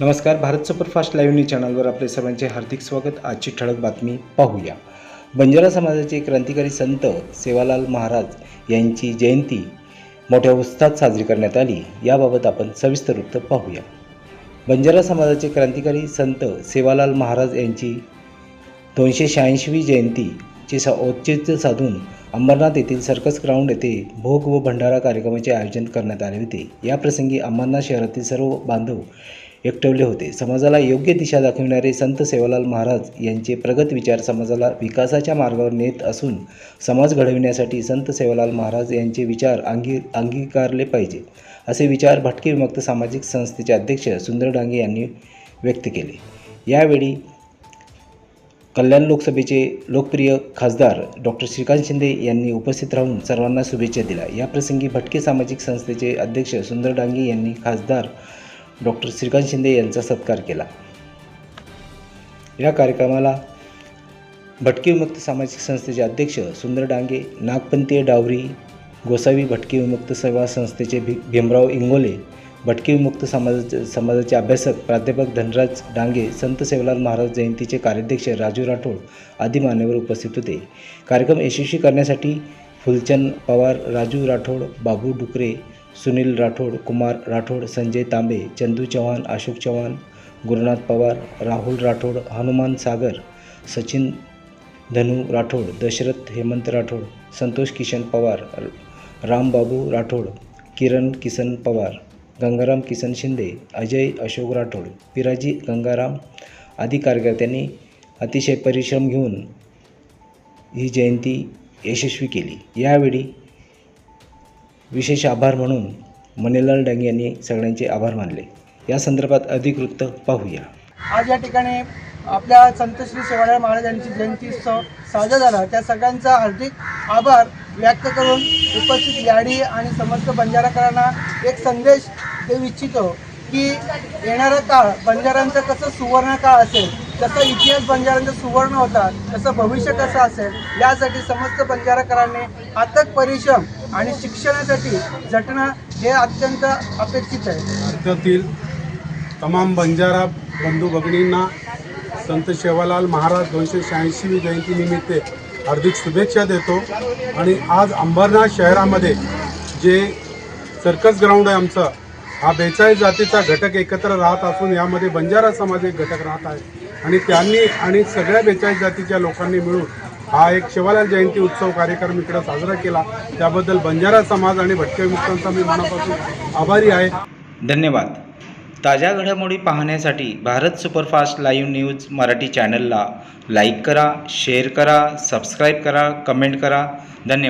नमस्कार Bharat superfast live news चॅनलवर आपले सर्वांचे हार्दिक स्वागत. आजची ठळक बातमी पाहूया. बंजारा समाजाचे क्रांतिकारी संत सेवालाल महाराज यांची जयंती मोठ्या उत्साहात साजरी करण्यात आली. याबाबत आपण सविस्तर वृत्त पाहूया. बंजारा समाजाचे क्रांतिकारी संत सेवालाल महाराज यांची दोनशे शहाऐंशीवी जयंतीचे सा औचित्य साधून अंबरनाथ येथील सर्कस ग्राउंड येथे भोग व भंडारा कार्यक्रमाचे आयोजन करण्यात आले होते. याप्रसंगी अंबरनाथ शहरातील सर्व बांधव एकटवले होते. समाजाला योग्य दिशा दाखविणारे संत सेवालाल महाराज यांचे प्रगत विचार समाजाला विकासाच्या मार्गावर नेत असून समाज घडविण्यासाठी संत सेवालाल महाराज यांचे विचार अंगी अंगीकारले पाहिजे असे विचार भटके विमुक्त सामाजिक संस्थेचे अध्यक्ष सुंदर डांगे यांनी व्यक्त केले. यावेळी कल्याण लोकसभेचे लोकप्रिय खासदार डॉक्टर श्रीकांत शिंदे यांनी उपस्थित राहून सर्वांना शुभेच्छा दिल्या. याप्रसंगी भटके सामाजिक संस्थेचे अध्यक्ष सुंदर डांगे यांनी खासदार डॉक्टर श्रीकांत शिंदे यांचा सत्कार केला. या कार्यक्रमाला भटके विमुक्त सामाजिक संस्थेचे अध्यक्ष सुंदर डांगे नागपंथीय डावरी गोसावी भटके विमुक्त सेवा संस्थेचे भी भीमराव इंगोले भटके विमुक्त समाज समाजाचे अभ्यासक प्राध्यापक धनराज डांगे संत सेवालाल महाराज जयंतीचे कार्याध्यक्ष राजू राठोड आदी मान्यवर उपस्थित होते. कार्यक्रम यशस्वी करण्यासाठी फुलचंद पवार राजू राठोड बाबू डुकरे सुनील राठोड कुमार राठोड संजय तांबे चंदू चव्हाण अशोक चव्हाण गुरुनाथ पवार राहुल राठोड हनुमान सागर सचिन धनू राठोड दशरथ हेमंत राठोड संतोष किशन पवार रामबाबू राठोड किरण किसन पवार गंगाराम किसन शिंदे अजय अशोक राठोड पिराजी गंगाराम आदी कार्यकर्त्यांनी अतिशय परिश्रम घेऊन ही जयंती यशस्वी केली. यावेळी विशेष आभार म्हणून मणिलाल डांगे यांनी सगळ्यांचे आभार मानले. या संदर्भात अधिक वृत्त पाहूया. आज या ठिकाणी आपल्या संत श्री शिवाजी महाराजांची जयंती उत्सव साजरा झाला. त्या सगळ्यांचा हार्दिक आभार व्यक्त करून उपस्थित याडी आणि समस्त बंजाराकरांना एक संदेश देऊ इच्छितो की येणारा काळ बंजारांचं कसं सुवर्ण काळ असेल जसा इतिहास बंजाऱ्यांचा सुवर्ण होता तसं भविष्य कसं असेल यासाठी समस्त बंजाराकरांनी अथक परिश्रम आणि शिक्षणासाठी झटणं हे अत्यंत अपेक्षित आहे. भारतातील तमाम बंजारा बंधू भगिनींना संत शेवालाल महाराज दोनशे शहाऐंशीवी जयंतीनिमित्त हार्दिक शुभेच्छा देतो. आणि आज अंबरनाथ शहरामध्ये जे सर्कस ग्राउंड आहे आमचं हा बेचाळीस जातीचा घटक एकत्र राहत असून यामध्ये बंजारा समाज एक घटक राहत आहे. आणि त्यांनी आणि सगळ्या बेचाळीस जातीच्या लोकांनी मिळून हा एक शिवालाल जयंती उत्सव कार्यक्रम इकडं साजरा केला. त्याबद्दल बंजारा समाज आणि भटके मुक्तांचा मी मनापासून आभारी आहे. धन्यवाद. ताज्या घडामोडी पाहण्यासाठी Bharat superfast live news Marathi चॅनलला लाईक करा शेअर करा सबस्क्राईब करा कमेंट करा. धन्यवाद.